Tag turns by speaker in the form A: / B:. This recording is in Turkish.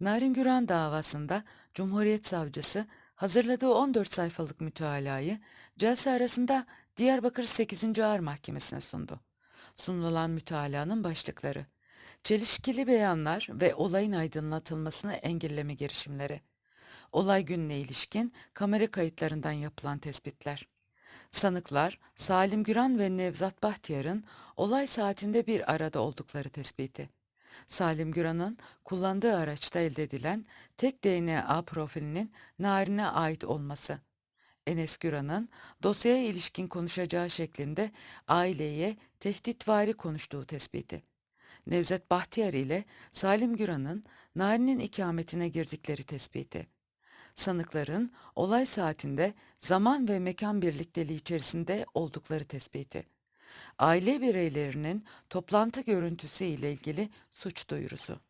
A: Narin Güran davasında Cumhuriyet Savcısı hazırladığı 14 sayfalık mütalayı celse arasında Diyarbakır 8. Ağır Mahkemesi'ne sundu. Sunulan mütalanın başlıkları Çelişkili beyanlar ve olayın aydınlatılmasını engelleme girişimleri. Olay gününe ilişkin kamera kayıtlarından yapılan tespitler. Sanıklar Salim Güran ve Nevzat Bahtiyar'ın olay saatinde bir arada oldukları tespiti. Salim Güran'ın kullandığı araçta elde edilen tek DNA profilinin Narin'e ait olması. Enes Güran'ın dosyaya ilişkin konuşacağı şeklinde aileye tehditvari konuştuğu tespiti. Nevzat Bahtiyar ile Salim Güran'ın Narin'in ikametine girdikleri tespiti. Sanıkların olay saatinde zaman ve mekan birlikteliği içerisinde oldukları tespiti. Aile bireylerinin toplantı görüntüsü ile ilgili suç duyurusu.